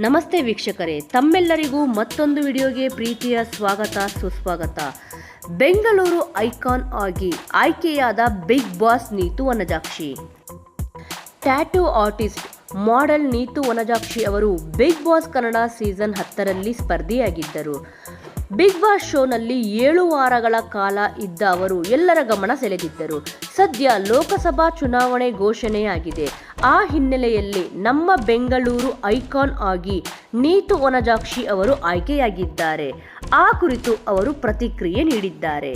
ನಮಸ್ತೆ ವೀಕ್ಷಕರೇ, ತಮ್ಮೆಲ್ಲರಿಗೂ ಮತ್ತೊಂದು ವಿಡಿಯೋಗೆ ಪ್ರೀತಿಯ ಸ್ವಾಗತ, ಸುಸ್ವಾಗತ. ಬೆಂಗಳೂರು ಐಕಾನ್ ಆಗಿ ಆಯ್ಕೆಯಾದ big boss Neetu Vanajakshi. Tattoo artist model Neetu Vanajakshi ಅವರು ಬಿಗ್ ಬಾಸ್ ಕನ್ನಡ ಸೀಸನ್ ಹತ್ತರಲ್ಲಿ ಸ್ಪರ್ಧಿಯಾಗಿದ್ದರು. ಬಿಗ್ ಬಾಸ್ ಶೋನಲ್ಲಿ ಏಳು ವಾರಗಳ ಕಾಲ ಇದ್ದ ಅವರು ಎಲ್ಲರ ಗಮನ ಸೆಳೆದಿದ್ದರು. ಸದ್ಯ ಲೋಕಸಭಾ ಚುನಾವಣೆ ಘೋಷಣೆಯಾಗಿದೆ. ಆ ಹಿನ್ನೆಲೆಯಲ್ಲಿ ನಮ್ಮ ಬೆಂಗಳೂರು ಐಕಾನ್ ಆಗಿ ನೀತು ವನಜಾಕ್ಷಿ ಅವರು ಆಯ್ಕೆಯಾಗಿದ್ದಾರೆ. ಆ ಕುರಿತು ಅವರು ಪ್ರತಿಕ್ರಿಯೆ ನೀಡಿದ್ದಾರೆ.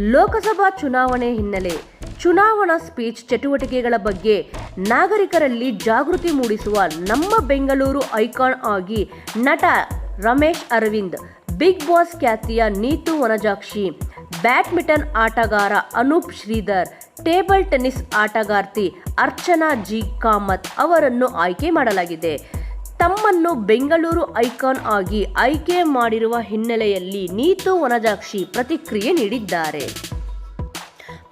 ಲೋಕಸಭಾ ಚುನಾವಣೆ ಹಿನ್ನೆಲೆ ಚುನಾವಣಾ ಸ್ಪೀಚ್ ಚಟುವಟಿಕೆಗಳ ಬಗ್ಗೆ ನಾಗರಿಕರಲ್ಲಿ ಜಾಗೃತಿ ಮೂಡಿಸುವ ನಮ್ಮ ಬೆಂಗಳೂರು ಐಕಾನ್ ಆಗಿ ನಟ ರಮೇಶ್ ಅರವಿಂದ್, ಬಿಗ್ ಬಾಸ್ ಖ್ಯಾತಿಯ ನೀತು ವನಜಾಕ್ಷಿ, ಬ್ಯಾಡ್ಮಿಂಟನ್ ಆಟಗಾರ ಅನೂಪ್ ಶ್ರೀಧರ್, ಟೇಬಲ್ ಟೆನ್ನಿಸ್ ಆಟಗಾರ್ತಿ ಅರ್ಚನಾ ಜಿ. ಕಾಮತ್ ಅವರನ್ನು ಆಯ್ಕೆ ಮಾಡಲಾಗಿದೆ. ತಮ್ಮನ್ನು ಬೆಂಗಳೂರು ಐಕಾನ್ ಆಗಿ ಆಯ್ಕೆ ಮಾಡಿರುವ ಹಿನ್ನೆಲೆಯಲ್ಲಿ ನೀತು ವನಜಾಕ್ಷಿ ಪ್ರತಿಕ್ರಿಯೆ ನೀಡಿದ್ದಾರೆ.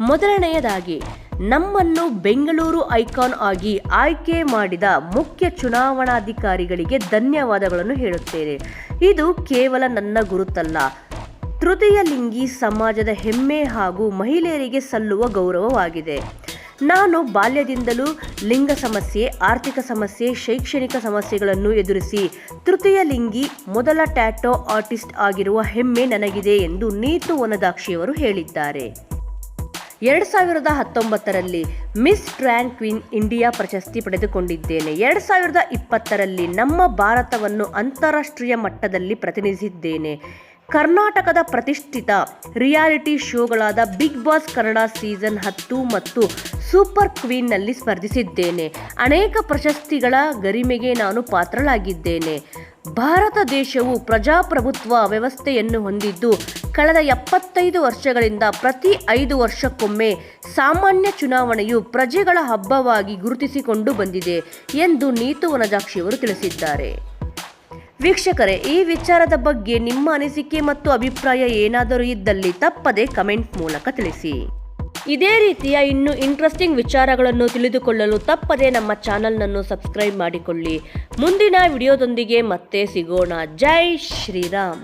ಮೊದಲನೆಯದಾಗಿ ನಮ್ಮನ್ನು ಬೆಂಗಳೂರು ಐಕಾನ್ ಆಗಿ ಆಯ್ಕೆ ಮಾಡಿದ ಮುಖ್ಯ ಚುನಾವಣಾಧಿಕಾರಿಗಳಿಗೆ ಧನ್ಯವಾದಗಳನ್ನು ಹೇಳುತ್ತೇನೆ. ಇದು ಕೇವಲ ನನ್ನ ಗುರುತಲ್ಲ. ತೃತೀಯ ಲಿಂಗಿ ಸಮಾಜದ ಹೆಮ್ಮೆ ಹಾಗೂ ಮಹಿಳೆಯರಿಗೆ ಸಲ್ಲುವ ಗೌರವವಾಗಿದೆ. ನಾನು ಬಾಲ್ಯದಿಂದಲೂ ಲಿಂಗ ಸಮಸ್ಯೆ, ಆರ್ಥಿಕ ಸಮಸ್ಯೆ, ಶೈಕ್ಷಣಿಕ ಸಮಸ್ಯೆಗಳನ್ನು ಎದುರಿಸಿ ತೃತೀಯ ಲಿಂಗಿ ಮೊದಲ ಟ್ಯಾಟೋ ಆರ್ಟಿಸ್ಟ್ ಆಗಿರುವ ಹೆಮ್ಮೆ ನನಗಿದೆ ಎಂದು ನೀತು ವನದಾಕ್ಷಿಯವರು ಹೇಳಿದ್ದಾರೆ. ಎರಡು ಸಾವಿರದ ಹತ್ತೊಂಬತ್ತರಲ್ಲಿ ಮಿಸ್ ಟ್ರ್ಯಾಂಕ್ ಕ್ವೀನ್ ಇಂಡಿಯಾ ಪ್ರಶಸ್ತಿ ಪಡೆದುಕೊಂಡಿದ್ದೇನೆ. ಎರಡು ಸಾವಿರದ ಇಪ್ಪತ್ತರಲ್ಲಿ ನಮ್ಮ ಭಾರತವನ್ನು ಅಂತಾರಾಷ್ಟ್ರೀಯ ಮಟ್ಟದಲ್ಲಿ ಪ್ರತಿನಿಧಿಸಿದ್ದೇನೆ. ಕರ್ನಾಟಕದ ಪ್ರತಿಷ್ಠಿತ ರಿಯಾಲಿಟಿ ಶೋಗಳಾದ ಬಿಗ್ ಬಾಸ್ ಕನ್ನಡ ಸೀಸನ್ ಹತ್ತು ಮತ್ತು ಸೂಪರ್ ಕ್ವೀನ್ನಲ್ಲಿ ಸ್ಪರ್ಧಿಸಿದ್ದೇನೆ. ಅನೇಕ ಪ್ರಶಸ್ತಿಗಳ ಗರಿಮೆಗೆ ನಾನು ಪಾತ್ರಳಾಗಿದ್ದೇನೆ. ಭಾರತ ದೇಶವು ಪ್ರಜಾಪ್ರಭುತ್ವ ವ್ಯವಸ್ಥೆಯನ್ನು ಹೊಂದಿದ್ದು, ಕಳೆದ ಎಪ್ಪತ್ತೈದು ವರ್ಷಗಳಿಂದ ಪ್ರತಿ ಐದು ವರ್ಷಕ್ಕೊಮ್ಮೆ ಸಾಮಾನ್ಯ ಚುನಾವಣೆಯು ಪ್ರಜೆಗಳ ಹಬ್ಬವಾಗಿ ಗುರುತಿಸಿಕೊಂಡು ಬಂದಿದೆ ಎಂದು ನೀತು ವನಜಾಕ್ಷಿಯವರು ತಿಳಿಸಿದ್ದಾರೆ. ವೀಕ್ಷಕರೇ, ಈ ವಿಚಾರದ ಬಗ್ಗೆ ನಿಮ್ಮ ಅನಿಸಿಕೆ ಮತ್ತು ಅಭಿಪ್ರಾಯ ಏನಾದರೂ ಇದ್ದಲ್ಲಿ ತಪ್ಪದೆ ಕಮೆಂಟ್ ಮೂಲಕ ತಿಳಿಸಿ. ಇದೇ ರೀತಿಯ ಇನ್ನು ಇಂಟ್ರೆಸ್ಟಿಂಗ್ ವಿಚಾರಗಳನ್ನು ತಿಳಿದುಕೊಳ್ಳಲು ತಪ್ಪದೆ ನಮ್ಮ ಚಾನಲ್ನನ್ನು ಸಬ್ಸ್ಕ್ರೈಬ್ ಮಾಡಿಕೊಳ್ಳಿ. ಮುಂದಿನ ವಿಡಿಯೋದೊಂದಿಗೆ ಮತ್ತೆ ಸಿಗೋಣ. ಜೈ ಶ್ರೀರಾಮ್.